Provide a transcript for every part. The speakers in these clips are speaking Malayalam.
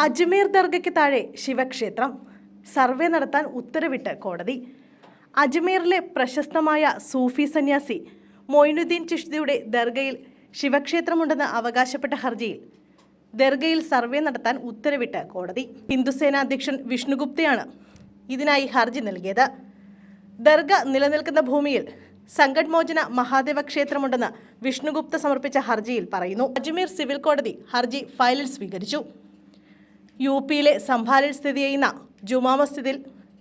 അജ്മീർ ദർഗയ്ക്ക് താഴെ ശിവക്ഷേത്രം. സർവേ നടത്താൻ ഉത്തരവിട്ട് കോടതി. അജ്മീറിലെ പ്രശസ്തമായ സൂഫി സന്യാസി മൊയ്നുദ്ദീൻ ചിഷ്തിയുടെ ദർഗയിൽ ശിവക്ഷേത്രമുണ്ടെന്ന് അവകാശപ്പെട്ട ഹർജിയിൽ ദർഗയിൽ സർവേ നടത്താൻ ഉത്തരവിട്ട് കോടതി. ഹിന്ദുസേന അധ്യക്ഷൻ വിഷ്ണുഗുപ്തയാണ് ഇതിനായി ഹർജി നൽകിയത്. ദർഗ നിലനിൽക്കുന്ന ഭൂമിയിൽ സങ്കട്മോചന മോചന മഹാദേവ ക്ഷേത്രമുണ്ടെന്ന് വിഷ്ണുഗുപ്ത സമർപ്പിച്ച ഹർജിയിൽ പറയുന്നു. അജ്മീർ സിവിൽ കോടതി ഹർജി ഫയലിൽ സ്വീകരിച്ചു. യു പിയിലെ സംഭാലിൽ സ്ഥിതി ചെയ്യുന്ന ജുമാ മസ്ജിദിൽ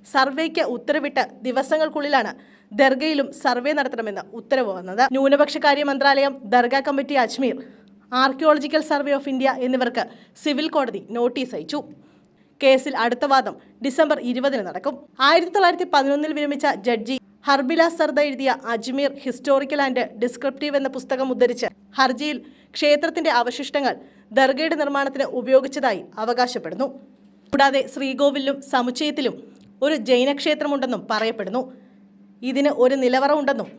സർവേക്ക് ഉത്തരവിട്ട് ദിവസങ്ങൾക്കുള്ളിലാണ് ദർഗയിലും സർവേ നടത്തണമെന്ന് ഉത്തരവ് വന്നത്. ന്യൂനപക്ഷ കാര്യ മന്ത്രാലയം Dargah committee Ajmer archaeological survey of India എന്നിവർക്ക് സിവിൽ കോടതി നോട്ടീസ് അയച്ചു. കേസിൽ അടുത്ത വാദം ഡിസംബർ ഇരുപതിന് നടക്കും. ആയിരത്തി തൊള്ളായിരത്തി പതിനൊന്നിൽ വിരമിച്ച ജഡ്ജി ഹർബില സർദ എഴുതിയ അജ്മീർ ഹിസ്റ്റോറിക്കൽ ആൻഡ് ഡിസ്ക്രിപ്റ്റീവ് എന്ന പുസ്തകം ഉദ്ധരിച്ച് ഹർജിയിൽ ക്ഷേത്രത്തിന്റെ അവശിഷ്ടങ്ങൾ ദർഗയുടെ നിർമ്മാണത്തിന് ഉപയോഗിച്ചതായി അവകാശപ്പെടുന്നു. കൂടാതെ ശ്രീകോവിലും സമുച്ചയത്തിലും ഒരു ജൈനക്ഷേത്രമുണ്ടെന്നും പറയപ്പെടുന്നു. ഇതിന് ഒരു നിലവറ ഉണ്ടെന്നും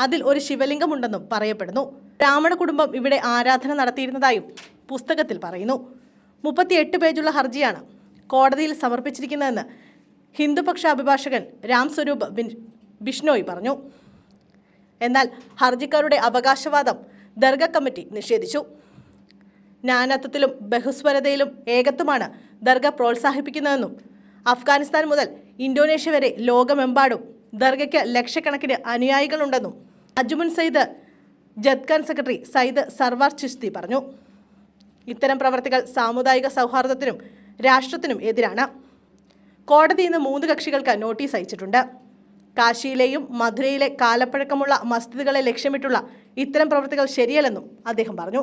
അതിൽ ഒരു ശിവലിംഗമുണ്ടെന്നും പറയപ്പെടുന്നു. ബ്രാഹ്മണ കുടുംബം ഇവിടെ ആരാധന നടത്തിയിരുന്നതായും പുസ്തകത്തിൽ പറയുന്നു. മുപ്പത്തിയെട്ട് പേജുള്ള ഹർജിയാണ് കോടതിയിൽ സമർപ്പിച്ചിരിക്കുന്നതെന്ന് ഹിന്ദുപക്ഷ അഭിഭാഷകൻ രാം സ്വരൂപ് ബിഷ്ണോയ് പറഞ്ഞു. എന്നാൽ ഹർജിക്കാരുടെ അവകാശവാദം ദർഗ കമ്മിറ്റി നിഷേധിച്ചു. നാനാത്വത്തിലും ബഹുസ്വരതയിലും ഏകത്വമാണ് ദർഗ പ്രോത്സാഹിപ്പിക്കുന്നതെന്നും അഫ്ഗാനിസ്ഥാൻ മുതൽ ഇന്തോനേഷ്യ വരെ ലോകമെമ്പാടും ദർഗയ്ക്ക് ലക്ഷക്കണക്കിന് അനുയായികളുണ്ടെന്നും അജ്മുൻ സയ്യിദ് ജദ്ഖാൻ സെക്രട്ടറി സയ്യിദ് സർവാർ ചിസ്തി പറഞ്ഞു. ഇത്തരം പ്രവർത്തികൾ സാമുദായിക സൗഹാർദ്ദത്തിനും രാഷ്ട്രത്തിനും എതിരാണ്. കോടതി ഇന്ന് മൂന്ന് കക്ഷികൾക്ക് നോട്ടീസ് അയച്ചിട്ടുണ്ട്. കാശിയിലെയും മധുരയിലെ കാലപ്പഴക്കമുള്ള മസ്ജിദുകളെ ലക്ഷ്യമിട്ടുള്ള ഇത്തരം പ്രവർത്തികൾ ശരിയല്ലെന്നും അദ്ദേഹം പറഞ്ഞു.